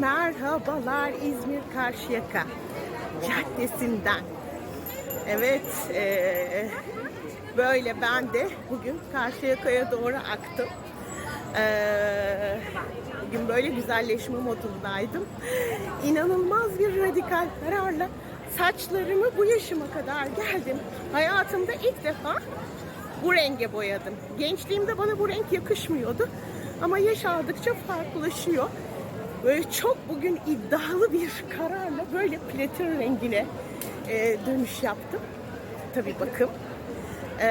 Merhabalar İzmir Karşıyaka Caddesi'nden. Evet, eee, böyle ben de bugün Karşıyaka'ya doğru aktım. Eee, bugün böyle güzelleşme modundaydım. İnanılmaz bir radikal kararla saçlarımı bu yaşıma kadar geldim. Hayatımda ilk defa bu renge boyadım. Gençliğimde bana bu renk yakışmıyordu. Ama yaş aldıkça farklılaşıyor. Böyle çok bugün iddialı bir kararla böyle platin rengine e, dönüş yaptım. Tabii bakım. E,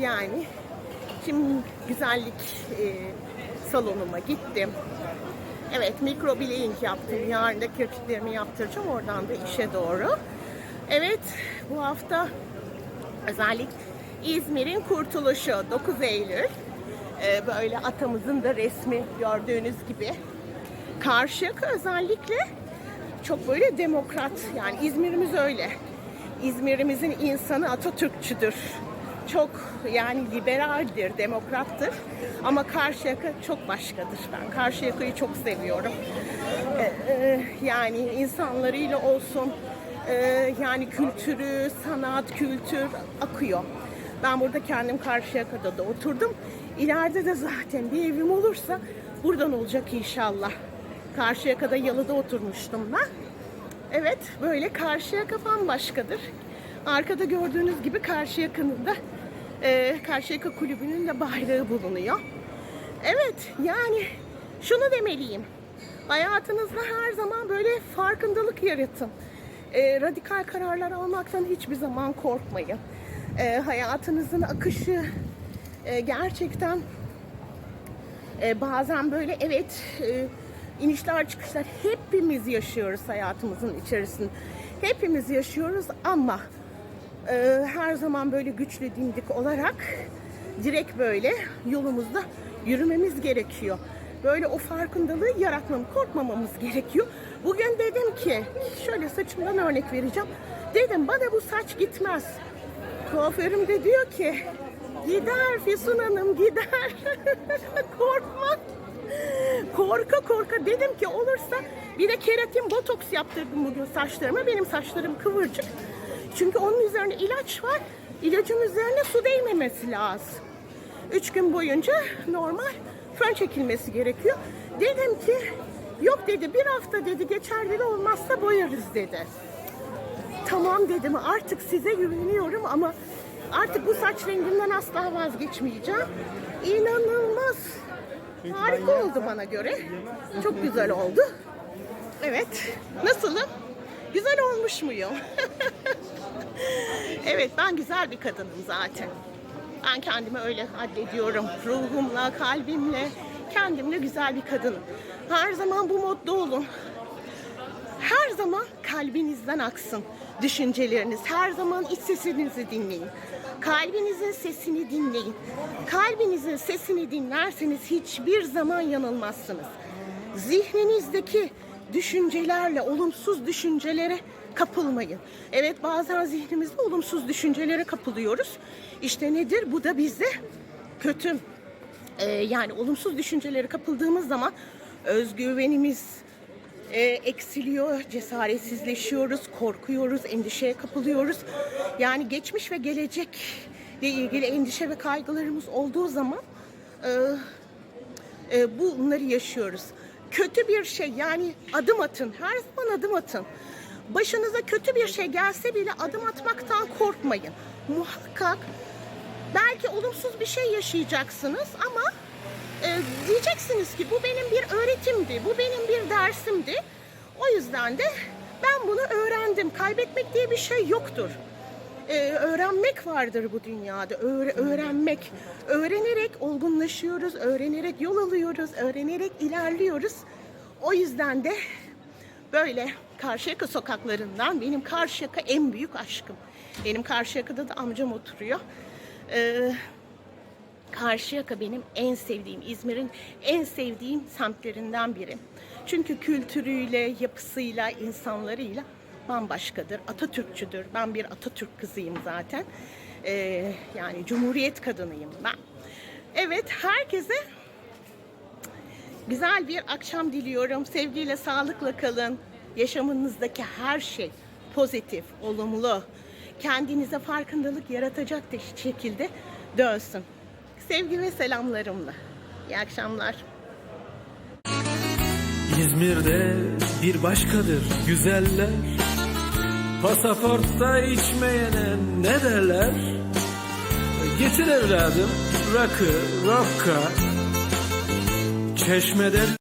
yani şimdi güzellik e, salonuma gittim. Evet mikroblading yaptım. Yarın da kirpiklerimi yaptıracağım. Oradan da işe doğru. Evet bu hafta özellikle İzmir'in kurtuluşu 9 Eylül. Ee, böyle atamızın da resmi gördüğünüz gibi. Karşıyaka özellikle çok böyle demokrat. Yani İzmir'imiz öyle. İzmir'imizin insanı Atatürkçüdür. Çok yani liberaldir, demokrattır. Ama Karşıyaka çok başkadır. Ben Karşıyaka'yı çok seviyorum. Ee, e, yani insanlarıyla olsun, e, yani kültürü, sanat, kültür akıyor. Ben burada kendim Karşıyaka'da da oturdum. İleride de zaten bir evim olursa buradan olacak inşallah. Karşıyaka'da yalıda oturmuştum ben. Evet böyle Karşıyaka bambaşkadır. Arkada gördüğünüz gibi Karşıyaka'nın da e, Karşıyaka Kulübü'nün de bayrağı bulunuyor. Evet yani şunu demeliyim. Hayatınızda her zaman böyle farkındalık yaratın. E, radikal kararlar almaktan hiçbir zaman korkmayın. E, hayatınızın akışı e, gerçekten e, bazen böyle evet e, inişler çıkışlar hepimiz yaşıyoruz hayatımızın içerisinde. Hepimiz yaşıyoruz ama e, her zaman böyle güçlü dimdik olarak direkt böyle yolumuzda yürümemiz gerekiyor. Böyle o farkındalığı yaratmamız, korkmamamız gerekiyor. Bugün dedim ki, şöyle saçımdan örnek vereceğim. Dedim bana bu saç gitmez. Kuaförüm de diyor ki, gider Füsun Hanım gider. Korkma. Korka korka dedim ki olursa bir de keratin botoks yaptırdım bugün saçlarıma. Benim saçlarım kıvırcık. Çünkü onun üzerine ilaç var. İlacın üzerine su değmemesi lazım. Üç gün boyunca normal fön çekilmesi gerekiyor. Dedim ki yok dedi bir hafta dedi geçer dedi olmazsa boyarız dedi. Tamam dedim artık size güveniyorum ama artık bu saç rengimden asla vazgeçmeyeceğim. İnanılmaz. Harika oldu bana göre. Çok güzel oldu. Evet. Nasılım? Güzel olmuş muyum? evet ben güzel bir kadınım zaten. Ben kendimi öyle addediyorum. Ruhumla, kalbimle, kendimle güzel bir kadınım. Her zaman bu modda olun. Her zaman kalbinizden aksın düşünceleriniz. Her zaman iç sesinizi dinleyin. Kalbinizin sesini dinleyin. Kalbinizin sesini dinlerseniz hiçbir zaman yanılmazsınız. Zihninizdeki düşüncelerle, olumsuz düşüncelere kapılmayın. Evet bazen zihnimizde olumsuz düşüncelere kapılıyoruz. İşte nedir? Bu da bizde kötü. Ee, yani olumsuz düşüncelere kapıldığımız zaman özgüvenimiz, e, eksiliyor, cesaretsizleşiyoruz, korkuyoruz, endişeye kapılıyoruz. Yani geçmiş ve gelecekle ilgili endişe ve kaygılarımız olduğu zaman e, e, bunları yaşıyoruz. Kötü bir şey yani adım atın, her zaman adım atın. Başınıza kötü bir şey gelse bile adım atmaktan korkmayın. Muhakkak belki olumsuz bir şey yaşayacaksınız ama e, diyeceksiniz ki bu benim bir öğretimdi, bu benim bir dersimdi. O yüzden de ben bunu öğrendim. Kaybetmek diye bir şey yoktur. E, öğrenmek vardır bu dünyada. Öğre- öğrenmek. Öğrenerek olgunlaşıyoruz, öğrenerek yol alıyoruz, öğrenerek ilerliyoruz. O yüzden de böyle Karşıyaka sokaklarından benim Karşıyaka en büyük aşkım. Benim Karşıyaka'da da amcam oturuyor. Ee, Karşıyaka benim en sevdiğim, İzmir'in en sevdiğim semtlerinden biri. Çünkü kültürüyle, yapısıyla, insanlarıyla bambaşkadır. Atatürkçüdür. Ben bir Atatürk kızıyım zaten. Ee, yani Cumhuriyet kadınıyım ben. Evet, herkese Güzel bir akşam diliyorum. Sevgiyle, sağlıkla kalın. Yaşamınızdaki her şey pozitif, olumlu, kendinize farkındalık yaratacak şekilde dönsün. Sevgi ve selamlarımla. İyi akşamlar. İzmir'de bir başkadır güzeller. Pasaportta içmeyene ne derler? Getir evladım rakı, rokka Çeşmede